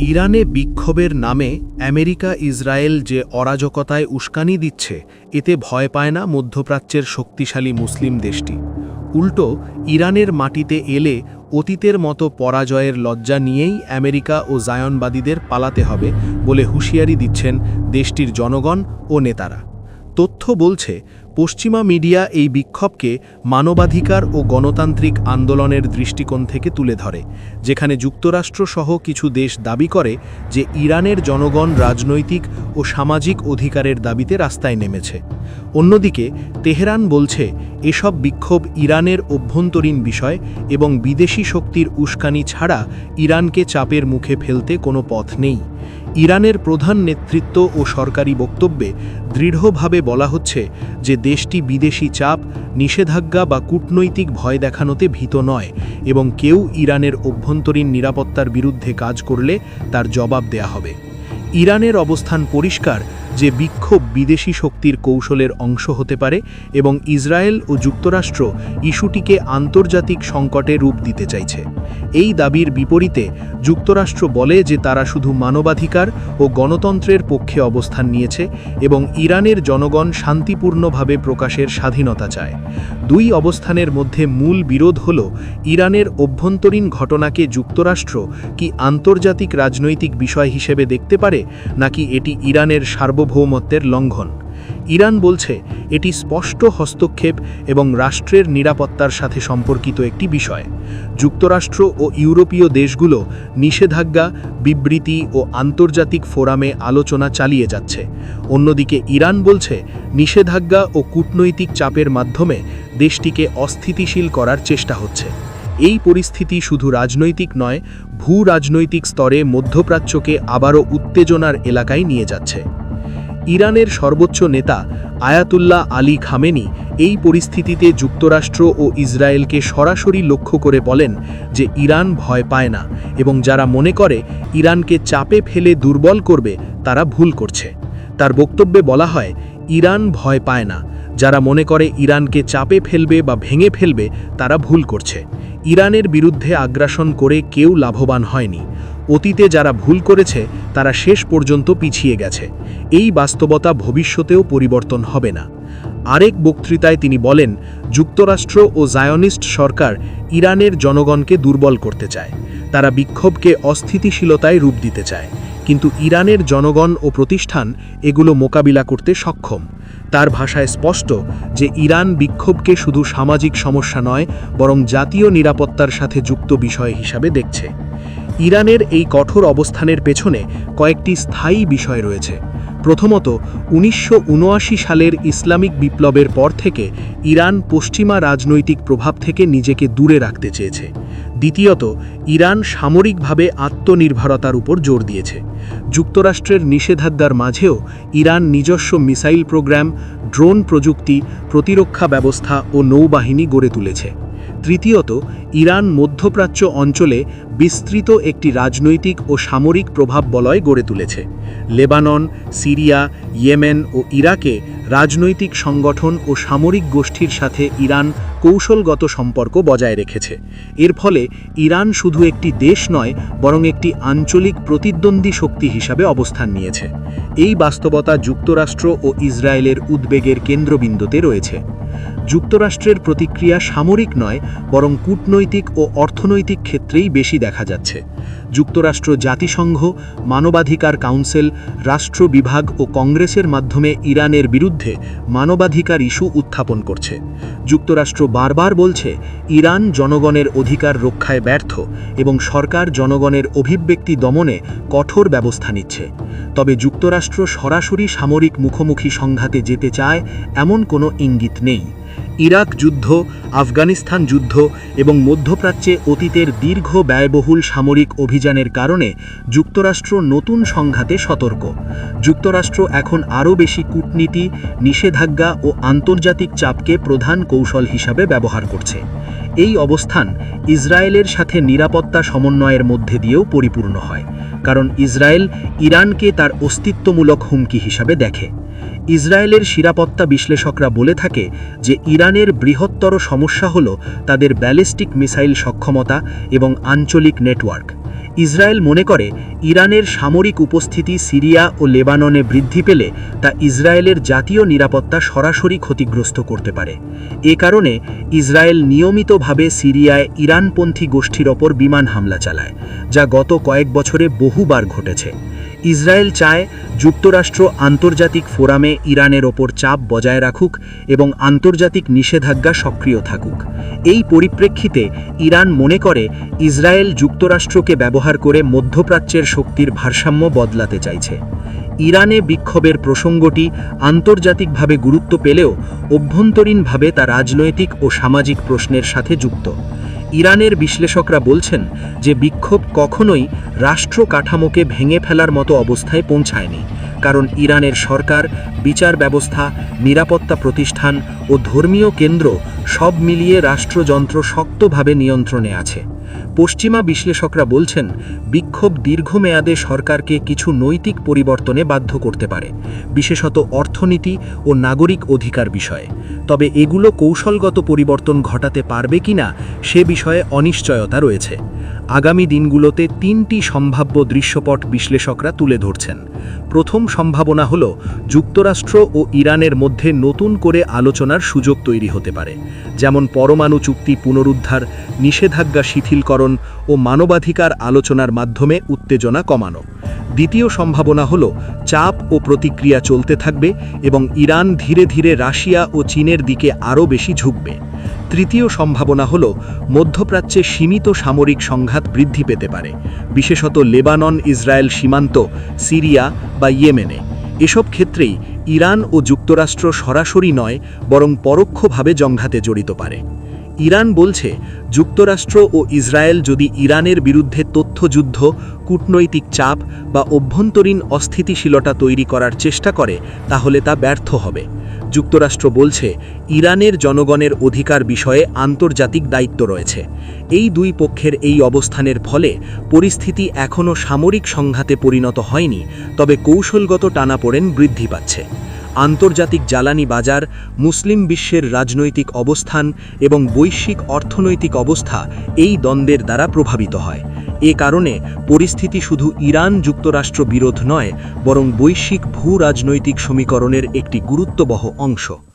ইরানে বিক্ষোভের নামে আমেরিকা ইসরায়েল যে অরাজকতায় উস্কানি দিচ্ছে, এতে ভয় পায় না মধ্যপ্রাচ্যের শক্তিশালী মুসলিম দেশটি। উল্টো, ইরানের মাটিতে এলে অতীতের মতো পরাজয়ের লজ্জা নিয়েই আমেরিকা ও জায়নবাদীদের পালাতে হবে বলে হুঁশিয়ারি দিচ্ছেন দেশটির জনগণ ও নেতারা। তথ্য বলছে পশ্চিমা মিডিয়া এই বিক্ষোভকে মানবাধিকার ও গণতান্ত্রিক আন্দোলনের দৃষ্টিকোণ থেকে তুলে ধরে, যেখানে যুক্তরাষ্ট্রসহ কিছু দেশ দাবি করে যে ইরানের জনগণ রাজনৈতিক ও সামাজিক অধিকারের দাবিতে রাস্তায় নেমেছে। অন্যদিকে, তেহরান বলছে, এসব বিক্ষোভ ইরানের অভ্যন্তরীণ বিষয় এবং বিদেশি শক্তির উস্কানি ছাড়া ইরানকে চাপের মুখে ফেলতে কোনো পথ নেই। ইরানের প্রধান নেতৃত্ব ও সরকারি বক্তব্যে দৃঢ়ভাবে বলা হচ্ছে যে দেশটি বিদেশি চাপ, নিষেধাজ্ঞা বা কূটনৈতিক ভয় দেখানোতে ভীত নয় এবং কেউ ইরানের অভ্যন্তরীণ নিরাপত্তার বিরুদ্ধে কাজ করলে তার জবাব দেয়া হবে। ইরানের অবস্থান পরিষ্কার যে বিক্ষোভ বিদেশি শক্তির কৌশলের অংশ হতে পারে এবং ইসরায়েল ও যুক্তরাষ্ট্র ইস্যুটিকে আন্তর্জাতিক সংকটে রূপ দিতে চাইছে। এই দাবির বিপরীতে যুক্তরাষ্ট্র বলে যে তারা শুধু মানবাধিকার ও গণতন্ত্রের পক্ষে অবস্থান নিয়েছে এবং ইরানের জনগণ শান্তিপূর্ণভাবে প্রকাশের স্বাধীনতা চায়। দুই অবস্থানের মধ্যে মূল বিরোধ হল ইরানের অভ্যন্তরীণ ঘটনাকে যুক্তরাষ্ট্র কি আন্তর্জাতিক রাজনৈতিক বিষয় হিসেবে দেখতে পারে, নাকি এটি ইরানের সার্বভৌমত্বের লঙ্ঘন। ইরান বলছে, এটি স্পষ্ট হস্তক্ষেপ এবং রাষ্ট্রের নিরাপত্তার সাথে সম্পর্কিত একটি বিষয়। যুক্তরাষ্ট্র ও ইউরোপীয় দেশগুলো নিষেধাজ্ঞা, বিবৃতি ও আন্তর্জাতিক ফোরামে আলোচনা চালিয়ে যাচ্ছে। অন্যদিকে ইরান বলছে, নিষেধাজ্ঞা ও কূটনৈতিক চাপের মাধ্যমে দেশটিকে অস্থিতিশীল করার চেষ্টা হচ্ছে। এই পরিস্থিতি শুধু রাজনৈতিক নয় ভূ রাজনৈতিক স্তরে মধ্যপ্রাচ্যকে আবারও উত্তেজনার এলাকায় নিয়ে যাচ্ছে। ইরানের সর্বোচ্চ নেতা আয়াতুল্লাহ আলী খামেনি এই পরিস্থিতিতে যুক্তরাষ্ট্র ও ইসরায়েলকে সরাসরি লক্ষ্য করে বলেন যে ইরান ভয় পায় না এবং যারা মনে করে ইরানকে চাপে ফেলে দুর্বল করবে, তারা ভুল করছে। তার বক্তব্যে বলা হয়, ইরান ভয় পায় না। যারা মনে করে ইরানকে চাপে ফেলবে বা ভেঙে ফেলবে, তারা ভুল করছে। ইরানের বিরুদ্ধে আগ্রাসন করে কেউ লাভবান হয়নি। অতীতে যারা ভুল করেছে, তারা শেষ পর্যন্ত পিছিয়ে গেছে। এই বাস্তবতা ভবিষ্যতেও পরিবর্তন হবে না। আরেক বক্তৃতায় তিনি বলেন, যুক্তরাষ্ট্র ও জায়নিস্ট সরকার ইরানের জনগণকে দুর্বল করতে চায়। তারা বিক্ষোভকে অস্থিতিশীলতায় রূপ দিতে চায়। কিন্তু ইরানের জনগণ ও প্রতিষ্ঠান এগুলো মোকাবিলা করতে সক্ষম। তার ভাষায় স্পষ্ট যে ইরান বিক্ষোভকে শুধু সামাজিক সমস্যা নয়, বরং জাতীয় নিরাপত্তার সাথে যুক্ত বিষয় হিসাবে দেখছে। ইরানের এই কঠোর অবস্থানের পেছনে কয়েকটি স্থায়ী বিষয় রয়েছে। প্রথমত, উনিশশো উনআশি সালের ইসলামিক বিপ্লবের পর থেকে ইরান পশ্চিমা রাজনৈতিক প্রভাব থেকে নিজেকে দূরে রাখতে চেয়েছে। দ্বিতীয়ত, ইরান সামরিকভাবে আত্মনির্ভরতার উপর জোর দিয়েছে। যুক্তরাষ্ট্রের নিষেধাজ্ঞার মাঝেও ইরান নিজস্ব মিসাইল প্রোগ্রাম, ড্রোন প্রযুক্তি, প্রতিরক্ষা ব্যবস্থা ও নৌবাহিনী গড়ে তুলেছে। তৃতীয়ত, ইরান মধ্যপ্রাচ্য অঞ্চলে বিস্তৃত একটি রাজনৈতিক ও সামরিক প্রভাব বলয় গড়ে তুলেছে। লেবানন, সিরিয়া, ইয়েমেন ও ইরাকে রাজনৈতিক সংগঠন ও সামরিক গোষ্ঠীর সাথে ইরান কৌশলগত সম্পর্ক বজায় রেখেছে। এর ফলে ইরান শুধু একটি দেশ নয়, বরং একটি আঞ্চলিক প্রতিদ্বন্দ্বী শক্তি হিসাবে অবস্থান নিয়েছে। এই বাস্তবতা যুক্তরাষ্ট্র ও ইসরায়েলের উদ্বেগের কেন্দ্রবিন্দুতে রয়েছে। যুক্তরাষ্ট্রের প্রতিক্রিয়া সামরিক নয়, বরং কূটনৈতিক ও অর্থনৈতিক ক্ষেত্রেই বেশি দেখা যাচ্ছে। যুক্তরাষ্ট্র জাতিসংঘ, মানবাধিকার কাউন্সিল, রাষ্ট্র বিভাগ ও কংগ্রেসের মাধ্যমে ইরানের বিরুদ্ধে মানবাধিকার ইস্যু উত্থাপন করছে। যুক্তরাষ্ট্র বারবার বলছে, ইরান জনগণের অধিকার রক্ষায় ব্যর্থ এবং সরকার জনগণের অভিব্যক্তি দমনে কঠোর ব্যবস্থা নিচ্ছে। তবে যুক্তরাষ্ট্র সরাসরি সামরিক মুখোমুখি সংঘাতে যেতে চায় এমন কোনো ইঙ্গিত নেই। ইরাক যুদ্ধ, আফগানিস্তান যুদ্ধ এবং মধ্যপ্রাচ্যে অতীতের দীর্ঘ ব্যয়বহুল সামরিক অভিযানের কারণে যুক্তরাষ্ট্র নতুন সংঘাতে সতর্ক। যুক্তরাষ্ট্র এখন আরও বেশি কূটনীতি, নিষেধাজ্ঞা ও আন্তর্জাতিক চাপকে প্রধান কৌশল হিসাবে ব্যবহার করছে। এই অবস্থান ইসরায়েলের সাথে নিরাপত্তা সমন্বয়ের মধ্যে দিয়েও পরিপূর্ণ হয়, কারণ ইসরায়েল ইরানকে তার অস্তিত্বমূলক হুমকি হিসাবে দেখে। ইসরায়েলের নিরাপত্তা বিশ্লেষকরা বলে থাকে যে ইরানের বৃহত্তর সমস্যা হল তাদের ব্যালিস্টিক মিসাইল সক্ষমতা এবং আঞ্চলিক নেটওয়ার্ক। ইসরায়েল মনে করে, ইরানের সামরিক উপস্থিতি সিরিয়া ও লেবাননে বৃদ্ধি পেলে তা ইসরায়েলের জাতীয় নিরাপত্তা সরাসরি ক্ষতিগ্রস্ত করতে পারে। এ কারণে ইসরায়েল নিয়মিতভাবে সিরিয়ায় ইরানপন্থী গোষ্ঠীর ওপর বিমান হামলা চালায়, যা গত কয়েক বছরে বহুবার ঘটেছে। ইসরায়েল চায় যুক্তরাষ্ট্র আন্তর্জাতিক ফোরামে ইরানের ওপর চাপ বজায় রাখুক এবং আন্তর্জাতিক নিষেধাজ্ঞা সক্রিয় থাকুক। এই পরিপ্রেক্ষিতে ইরান মনে করে ইসরায়েল যুক্তরাষ্ট্রকে ব্যবহার করে মধ্যপ্রাচ্যের শক্তির ভারসাম্য বদলাতে চাইছে। ইরানে বিক্ষোভের প্রসঙ্গটি আন্তর্জাতিকভাবে গুরুত্ব পেলেও অভ্যন্তরীণভাবে তা রাজনৈতিক ও সামাজিক প্রশ্নের সাথে যুক্ত। ইরানের বিশ্লেষকরা বলছেন যে বিক্ষোভ কখনোই রাষ্ট্র কাঠামোকে ভেঙে ফেলার মতো অবস্থায় পৌঁছায়নি, কারণ ইরানের সরকার, বিচার ব্যবস্থা, নিরাপত্তা প্রতিষ্ঠান ও ধর্মীয় কেন্দ্র সব মিলিয়ে রাষ্ট্রযন্ত্র শক্তভাবে নিয়ন্ত্রণে আছে। পশ্চিমা বিশ্লেষকরা বলছেন, বিক্ষোভ দীর্ঘমেয়াদে সরকারকে কিছু নৈতিক পরিবর্তনে বাধ্য করতে পারে, বিশেষত অর্থনীতি ও নাগরিক অধিকার বিষয়ে। তবে এগুলো কৌশলগত পরিবর্তন ঘটাতে পারবে কিনা সে বিষয়ে অনিশ্চয়তা রয়েছে। আগামী দিনগুলোতে তিনটি সম্ভাব্য দৃশ্যপট বিশ্লেষকরা তুলে ধরছেন। প্রথম সম্ভাবনা হল, যুক্তরাষ্ট্র ও ইরানের মধ্যে নতুন করে আলোচনার সুযোগ তৈরি হতে পারে, যেমন পরমাণু চুক্তি পুনরুদ্ধার, নিষেধাজ্ঞা শিথিলকরণ ও মানবাধিকার আলোচনার মাধ্যমে উত্তেজনা কমানো। দ্বিতীয় সম্ভাবনা হল, চাপ ও প্রতিক্রিয়া চলতে থাকবে এবং ইরান ধীরে ধীরে রাশিয়া ও চীনের দিকে আরও বেশি ঝুঁকবে। তৃতীয় সম্ভাবনা হল, মধ্যপ্রাচ্যে সীমিত সামরিক সংঘাত বৃদ্ধি পেতে পারে, বিশেষত লেবানন, ইসরায়েল সীমান্ত, সিরিয়া বা ইয়েমেনে। এসব ক্ষেত্রেই ইরান ও যুক্তরাষ্ট্র সরাসরি নয়, বরং পরোক্ষভাবে জংঘাতে জড়িত পারে। ইরান বলছে, যুক্তরাষ্ট্র ও ইসরায়েল যদি ইরানের বিরুদ্ধে তথ্যযুদ্ধ, কূটনৈতিক চাপ বা অভ্যন্তরীণ অস্থিতিশীলতা তৈরি করার চেষ্টা করে, তাহলে তা ব্যর্থ হবে। যুক্তরাষ্ট্র বলছে, ইরানের জনগণের অধিকার বিষয়ে আন্তর্জাতিক দায়িত্ব রয়েছে। এই দুই পক্ষের এই অবস্থানের ফলে পরিস্থিতি এখনও সামরিক সংঘাতে পরিণত হয়নি, তবে কৌশলগত টানাপোড়েন বৃদ্ধি পাচ্ছে। আন্তর্জাতিক জ্বালানি বাজার, মুসলিম বিশ্বের রাজনৈতিক অবস্থান এবং বৈশ্বিক অর্থনৈতিক অবস্থা এই দ্বন্দ্বের দ্বারা প্রভাবিত হয়। এ কারণে পরিস্থিতি শুধু ইরান যুক্তরাষ্ট্র বিরোধ নয়, বরং বৈশ্বিক ভূ রাজনৈতিক সমীকরণের একটি গুরুত্ববহ অংশ।